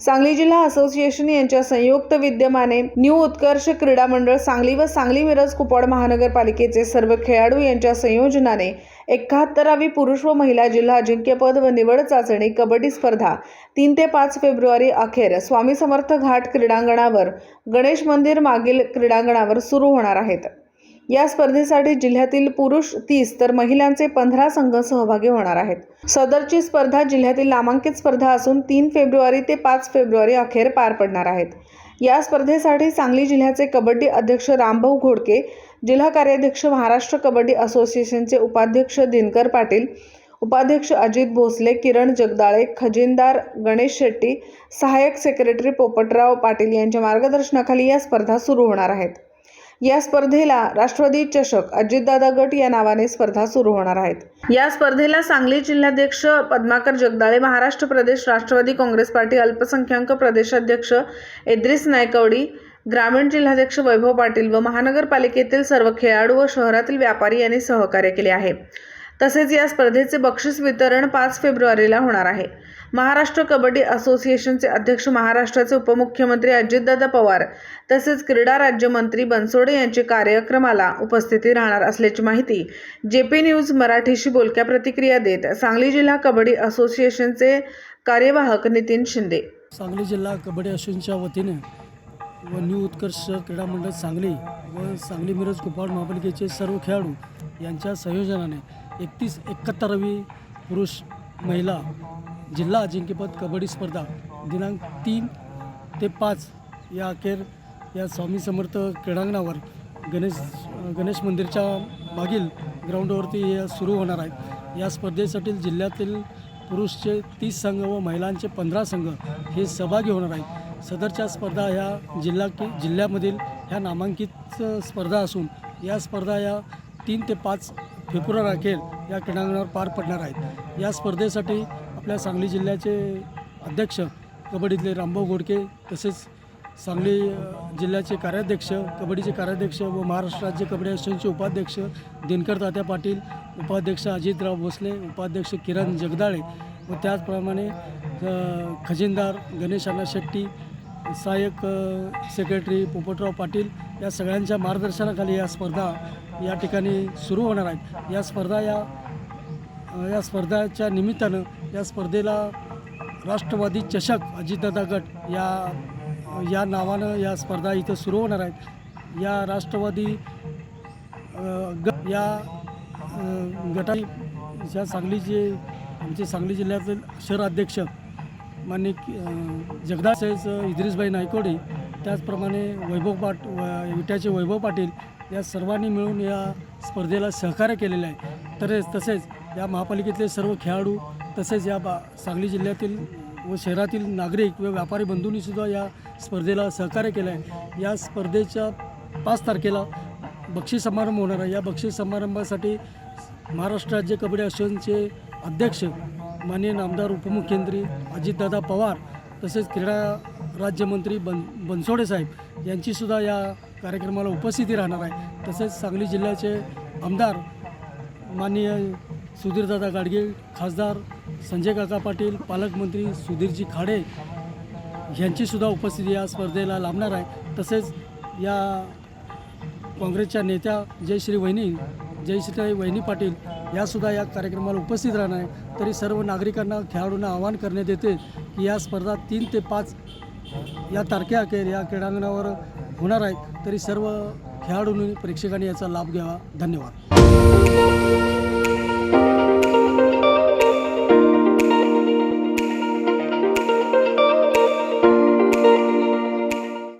सांगली जिल्हा असोसिएशन यांच्या संयुक्त विद्यमाने न्यू उत्कर्ष क्रीडा मंडळ सांगली व सांगली मिरज कुपवाड महानगरपालिकेचे सर्व खेळाडू यांच्या संयोजनाने एकाहत्तरावी पुरुष व महिला जिल्हा अजिंक्यपद व निवड चाचणी कबड्डी स्पर्धा तीन ते पाच फेब्रुवारी अखेर स्वामी समर्थ घाट क्रीडांगणावर गणेश मंदिर मागील क्रीडांगणावर सुरू होणार आहेत. या स्पर्धेसाठी जिल्ह्यातील पुरुष तीस तर महिलांचे पंधरा संघ सहभागी होणार आहेत. सदरची स्पर्धा जिल्ह्यातील नामांकित स्पर्धा असून तीन फेब्रुवारी ते पाच फेब्रुवारी अखेर पार पडणार आहेत. या स्पर्धेसाठी सांगली जिल्ह्याचे कबड्डी अध्यक्ष रामभाऊ घोडके जिल्हा कार्याध्यक्ष महाराष्ट्र कबड्डी असोसिएशनचे उपाध्यक्ष दिनकर पाटील उपाध्यक्ष अजित भोसले किरण जगदाळे खजिनदार गणेश शेट्टी सहाय्यक सेक्रेटरी पोपटराव पाटील यांच्या मार्गदर्शनाखाली या स्पर्धा सुरू होणार आहेत. या स्पर्धेला राष्ट्रवादी चषक अजितदादा गट या नावाने स्पर्धा सुरू होणार आहेत. या स्पर्धेला सांगली जिल्हाध्यक्ष पद्माकर जगदाळे महाराष्ट्र प्रदेश राष्ट्रवादी काँग्रेस पार्टी अल्पसंख्याक प्रदेशाध्यक्ष एद्रिस नायकवडी ग्रामीण जिल्हाध्यक्ष वैभव पाटील व महानगरपालिकेतील सर्व खेळाडू व शहरातील व्यापारी यांनी सहकार्य केले आहे. तसेच या स्पर्धेचे बक्षीस वितरण पाच फेब्रुवारीला होणार आहे. महाराष्ट्र कबड्डी असोसिएशनचे अध्यक्ष महाराष्ट्राचे उपमुख्यमंत्री अजितदादा पवार तसेच क्रीडा राज्यमंत्री बनसोडे यांची कार्यक्रमाला उपस्थिती राहणार असल्याची माहिती जे पी न्यूज मराठीशी बोलक्या प्रतिक्रिया देत सांगली जिल्हा कबड्डी असोसिएशनचे कार्यवाहक नितीन शिंदे. सांगली जिल्हा कबड्डी असोसिएशनच्या वतीने व न्यू उत्कर्ष क्रीडा मंडळ सांगली व सांगली मिरज कुपवाड महापालिकेचे सर्व खेळाडू यांच्या संयोजनाने एकतीस एकाहत्तरावी पुरुष महिला जिल्हा अजिंक्यपद कबड्डी स्पर्धा दिनांक तीन ते पाच या अखेर या स्वामी समर्थ क्रीडांगणावर गणेश गणेश मंदिरच्या मागील ग्राउंडवरती सुरू होणार आहेत या स्पर्धेसाठी जिल्ह्यातील पुरुषचे तीस संघ व महिलांचे पंधरा संघ हे सहभागी होणार आहेत. सदरच्या स्पर्धा ह्या जिल्हा की जिल्ह्यामधील ह्या नामांकित स्पर्धा असून या स्पर्धा या तीन ते पाच फेब्रुवार अखेर या क्रीडांगणावर पार पडणार आहेत. या स्पर्धेसाठी आपल्या सांगली जिल्ह्याचे अध्यक्ष कबड्डीतले रामभाऊ गोडके तसेच सांगली जिल्ह्याचे कार्याध्यक्ष कबड्डीचे कार्याध्यक्ष व महाराष्ट्र राज्य कबड्डी असोसिएशनचे उपाध्यक्ष दिनकर तात्या पाटील उपाध्यक्ष अजितराव भोसले उपाध्यक्ष किरण जगदाळे व त्याचप्रमाणे खजिनदार गणेश अण्णा शेट्टी सहाय्यक सेक्रेटरी पोपटराव पाटील या सगळ्यांच्या मार्गदर्शनाखाली या स्पर्धा या ठिकाणी सुरू होणार आहेत. या स्पर्धा या या स्पर्धाच्या निमित्तानं या स्पर्धेला राष्ट्रवादी चषक अजितदादा गट या या नावानं या स्पर्धा इथं सुरू होणार आहेत. या राष्ट्रवादी गट या अ, गटा या सांगलीचे आमचे सांगली जिल्ह्यातील शहराध्यक्ष मान्य जगदास इद्रिसबाई नायकोडे त्याचप्रमाणे वैभव पाट व विट्याचे वैभव पाटील या सर्वांनी मिळून या स्पर्धेला सहकार्य केलेलं आहे. तर तसेच या महापालिकेतले सर्व खेळाडू तसेच या बा सांगली जिल्ह्यातील व शहरातील नागरिक व व्यापारी बंधूंनीसुद्धा या स्पर्धेला सहकार्य केलं आहे. या स्पर्धेच्या पाच तारखेला बक्षीस समारंभ होणार आहे. या बक्षीस समारंभासाठी महाराष्ट्र राज्य कबड्डी असोसिएशनचे अध्यक्ष माननीय आमदार उपमुख्यमंत्री अजितदादा पवार तसेच क्रीडा राज्यमंत्री बन बनसोडे साहेब यांचीसुद्धा या कार्यक्रमाला उपस्थिती राहणार आहे. तसेच सांगली जिल्ह्याचे आमदार माननीय सुधीरदादा गाडगे खासदार संजय काका पाटील पालकमंत्री सुधीरजी खाडे यांचीसुद्धा उपस्थिती या स्पर्धेला लाभणार आहे. तसेच या काँग्रेसच्या नेत्या जयश्री वहिनी जयश्री वहिनी पाटील यासुद्धा या कार्यक्रमाला उपस्थित राहणार आहे. तरी सर्व नागरिकांना खेळाडूंना आवाहन करण्यात येते की या स्पर्धा तीन ते पाच या तारखेअखेर या क्रीडांगणावर होणार आहेत. तरी सर्व खेळाडूंनी प्रेक्षकांनी याचा लाभ घ्यावा. धन्यवाद.